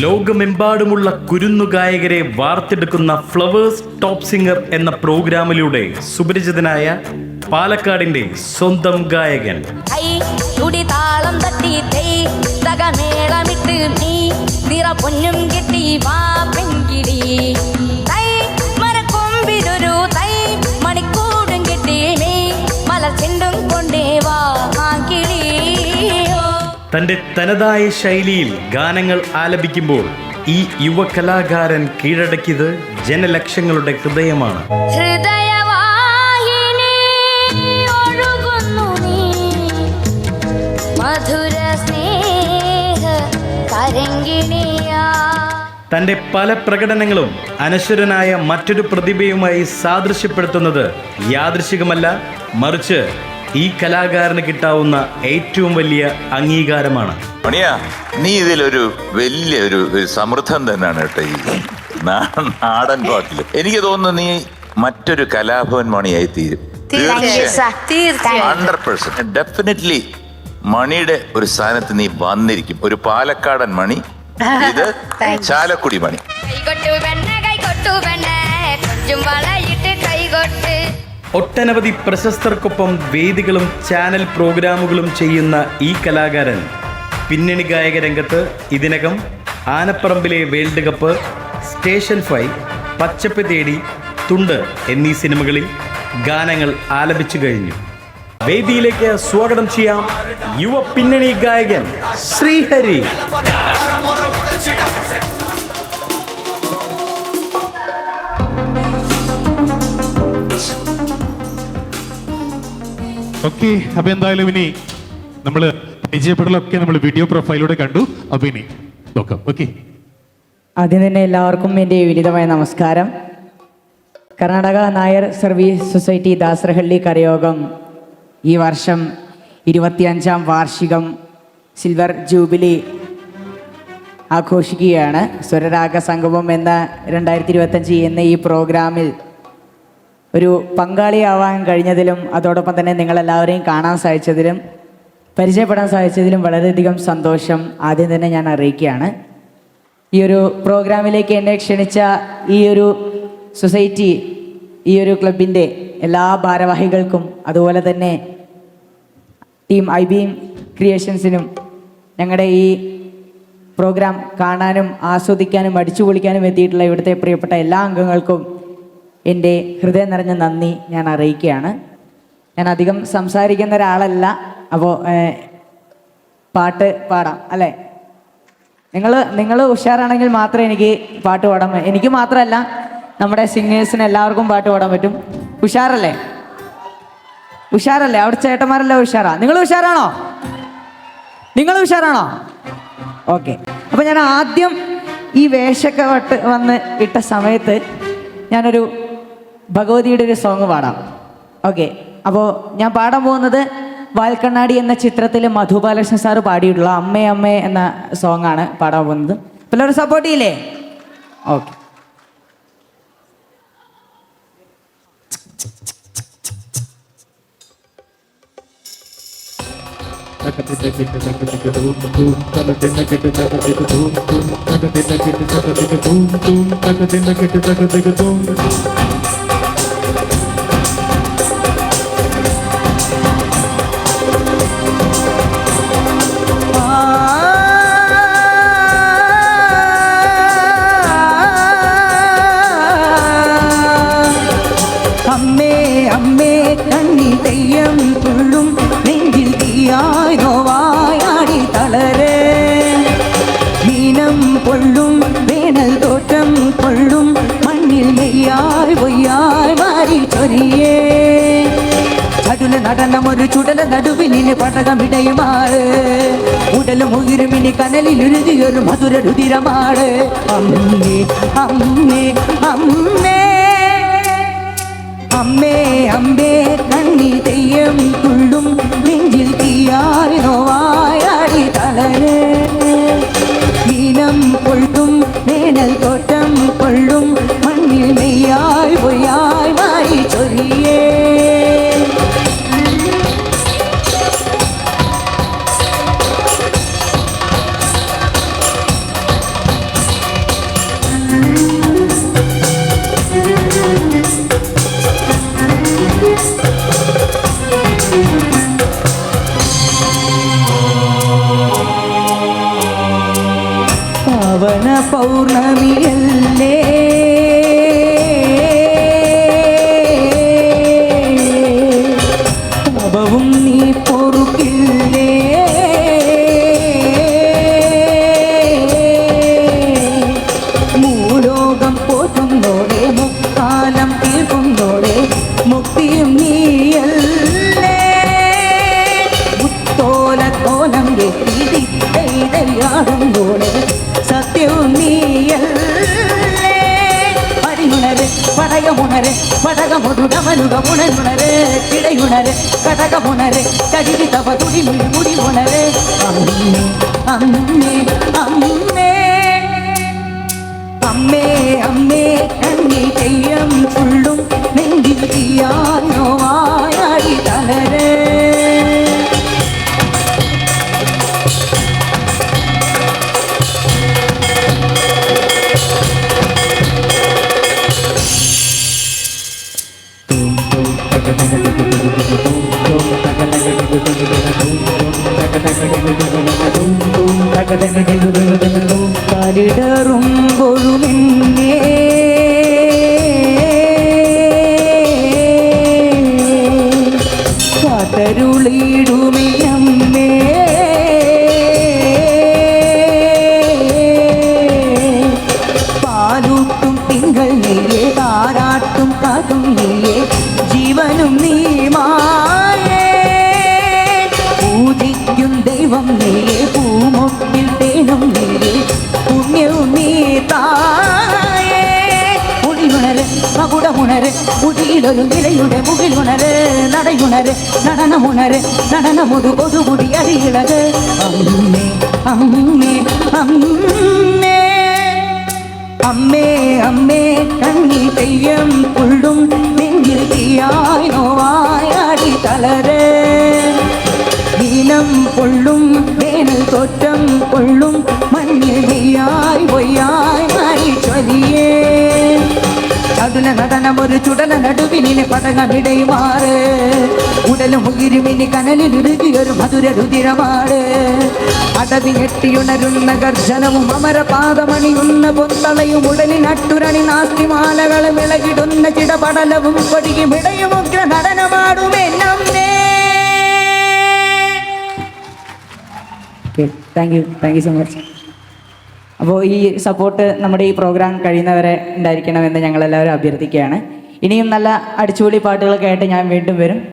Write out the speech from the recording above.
ലോകമെമ്പാടുമുള്ള കുരുന്നു ഗായകരെ വാർത്തെടുക്കുന്ന ഫ്ലവേഴ്സ് ടോപ്പ് സിംഗർ എന്ന പ്രോഗ്രാമിലൂടെ സുപരിചിതനായ പാലക്കാടിന്റെ സ്വന്തം ഗായകൻ. നീ നിറ പൊന്നും കെട്ടി വാ പെങ്കിടി തന്റെ തനതായ ശൈലിയിൽ ഗാനങ്ങൾ ആലപിക്കുമ്പോൾ ഈ യുവ കലാകാരൻ കീഴടക്കിയത് ജനലക്ഷങ്ങളുടെ ഹൃദയമാണ്. തരംഗിണിയാ. തന്റെ പല പ്രകടനങ്ങളും അനശ്വരനായ മറ്റൊരു പ്രതിഭയുമായി സാദൃശ്യപ്പെടുത്തുന്നത് യാദൃശികമല്ല മറിച്ച് ഈ കലാകാരന് കിട്ടാവുന്ന ഏറ്റവും വലിയ അംഗീകാരമാണ്. മണിയാ നീ ഇതിലൊരു വലിയ ഒരു സമൃദ്ധം തന്നെയാണ് കേട്ടോ ഈ നാടൻ പാട്ടിൽ എനിക്ക് തോന്നുന്നു നീ മറ്റൊരു കലാഭവൻ മണിയായി തീരും. ഹൺഡ്രഡ് ഡെഫിനറ്റ്ലി മണിയുടെ ഒരു സ്ഥാനത്ത് നീ വന്നിരിക്കും. ഒരു പാലക്കാടൻ മണി ഇത് ചാലക്കുടി മണി. കൈകൊട്ടു പെണ്ണ കൈകൊട്ടു പെണ്ണ കൊഞ്ചും കൈകൊട്ട് ഒട്ടനവധി പ്രശസ്തർക്കൊപ്പം വേദികളും ചാനൽ പ്രോഗ്രാമുകളും ചെയ്യുന്ന ഈ കലാകാരൻ പിന്നണി ഗായക രംഗത്ത് ഇതിനകം ആനപ്പറമ്പിലെ വേൾഡ് കപ്പ് സ്റ്റേഷൻ ഫൈവ് പച്ചപ്പ് തേടി തുണ്ട് എന്നീ സിനിമകളിൽ ഗാനങ്ങൾ ആലപിച്ചു കഴിഞ്ഞു. വേദിയിലേക്ക് സ്വാഗതം ചെയ്യാം യുവ പിന്നണി ഗായകൻ ശ്രീഹരി. ഓക്കെ അപ്പൊ എന്തായാലും ഇനി നമ്മൾ പരിചയപ്പെടലൊക്കെ നമ്മൾ വീഡിയോ പ്രൊഫൈലിലൂടെ കണ്ടു. അപ്പൊ ഇനി നോക്കാം. ഓക്കെ. ആദ്യം തന്നെ എല്ലാവർക്കും എന്റെ വിനിതമായ നമസ്കാരം. കർണാടക നായർ സർവീസ് സൊസൈറ്റി ദാസരഹള്ളി കരയോഗം ഈ വർഷം ഇരുപത്തിയഞ്ചാം വാർഷികം സിൽവർ ജൂബിലി ആഘോഷിക്കുകയാണ്. സ്വരരാഗ സംഗമം എന്ന രണ്ടായിരത്തി ഇരുപത്തഞ്ച് എന്ന ഈ പ്രോഗ്രാമിൽ ഒരു പങ്കാളിയാവാൻ കഴിഞ്ഞതിലും അതോടൊപ്പം തന്നെ നിങ്ങളെല്ലാവരെയും കാണാൻ സാധിച്ചതിലും പരിചയപ്പെടാൻ സാധിച്ചതിലും വളരെയധികം സന്തോഷം ആദ്യം തന്നെ ഞാൻ അറിയിക്കുകയാണ്. ഈ ഒരു പ്രോഗ്രാമിലേക്ക് എന്നെ ക്ഷണിച്ച ഈ ഒരു സൊസൈറ്റി ഈ ഒരു ക്ലബിന്റെ എല്ലാ ഭാരവാഹികൾക്കും അതുപോലെ തന്നെ ടീം ഐ ബി ക്രിയേഷൻസിനും ഞങ്ങളുടെ ഈ പ്രോഗ്രാം കാണാനും ആസ്വദിക്കാനും അടിച്ചു പൊളിക്കാനും എത്തിയിട്ടുള്ള ഇവിടുത്തെ പ്രിയപ്പെട്ട എല്ലാ അംഗങ്ങൾക്കും എന്റെ ഹൃദയം നിറഞ്ഞ നന്ദി ഞാൻ അറിയിക്കുകയാണ്. ഞാൻ അധികം സംസാരിക്കുന്ന ഒരാളല്ല. അപ്പോൾ പാട്ട് പാടാം അല്ലേ? നിങ്ങൾ നിങ്ങൾ ഉഷാറാണെങ്കിൽ മാത്രമേ എനിക്ക് പാട്ട് പാടാൻ എനിക്ക് മാത്രമല്ല നമ്മുടെ സിംഗേഴ്സിന് എല്ലാവർക്കും പാട്ട് പാടാൻ പറ്റും. ഉഷാറല്ലേ? ഉഷാറല്ലേ? അവിടെ ചേട്ടന്മാരെല്ലാം ഉഷാറാ. നിങ്ങൾ ഉഷാറാണോ? നിങ്ങൾ ഉഷാറാണോ? ഓക്കെ. അപ്പം ഞാൻ ആദ്യം ഈ വേഷമൊക്കെ വട്ട് വന്ന് ഇട്ട സമയത്ത് ഞാനൊരു ഭഗവതിയുടെ ഒരു സോങ് പാടാം. ഓക്കെ അപ്പോൾ ഞാൻ പാടാൻ പോകുന്നത് വാൽക്കണ്ണാടി എന്ന ചിത്രത്തിൽ മധു ബാലകൃഷ്ണൻ സാറ് പാടിയിട്ടുള്ള അമ്മേ അമ്മേ എന്ന സോങ് ആണ് പാടാൻ പോകുന്നത്. പിള്ളേർ സപ്പോർട്ട് ചെയ്യില്ലേ? ഓക്കെ ചടുല നടനം ഒരു ചുടല നടുവിനിലെ പടകമിടയുമാണ് ഉടലും ഉയരുമിനി കനലിൽ ഉരുതിയൊരു മധുര രുതിരമാണ് അമ്മേ അമ്മേ അമ്മേ. അമ്മേ അമ്മേ കണ്ണി തെയ്യം തുള്ളും നെഞ്ചിൽ തീയാറിനോ നോവായാടി തളരെ. മീനം കൊള്ളും വേനൽ തോട്ടം കൊള്ളും படகமுணரு படகமுடுடமலுகமுணருணரு கிடையுணரு கடகமுணரு கடிகி தவ துடி முடி முடி உணரு அம்மே அம்மே அம்மே அம்மே அம்மே அன்னி தெய்யம் ജീവനും നീ മായേ. പൂജിക്കും ദൈവം നീയേ പൂമൊട്ടിൽ തേനും നീയേ നീ തായേ. ഉണര് മകുടമുണര് കുടിയിലൊരു നിലയുടെ മുകിലുണര് നടയുണര് നടനമുണര് നടനമൊരു കൊതുകുടി അടിയിളത് അമ്മേ അമ്മേ അമ്മേ. അമ്മേ അമ്മേ കണ്ണി തെയ്യം പുള്ളും നെഞ്ചിൽ தளர. ஈனம் கொள்ளும் வேனல் தோற்றம் கொள்ளும் மண்ணில் மெய்யாய் பொய்யாய் மாறி சொல்லியே. நடுன நடனம் ஒரு சுடன நடுவினிலே பதகம் இடைமாறு. உடலும் உயிரிமினி கனலில் இறுகி ஒரு மதுர ருதிரமாடு அதவி எட்டியுணரும் நகர்ஜனமும் அமர பாதமணி உண்ண பொந்தலையும் உடலின் அட்டுரணி நாஸ்தி மாலகளும் விலகிடுன்ன சிடபடலவும் கொடியும் இடையும் உக்ர thank you thank you so much അപ്പോൾ ഈ സപ്പോർട്ട് നമ്മുടെ ഈ പ്രോഗ്രാം കഴിയുന്നവരെ ഉണ്ടായിരിക്കണമെന്ന് ഞങ്ങളെല്ലാവരും അഭ്യർത്ഥിക്കുകയാണ്. ഇനിയും നല്ല അടിച്ചുപൊളി പാട്ടുകളൊക്കെ ആയിട്ട് ഞാൻ വീണ്ടും വരും.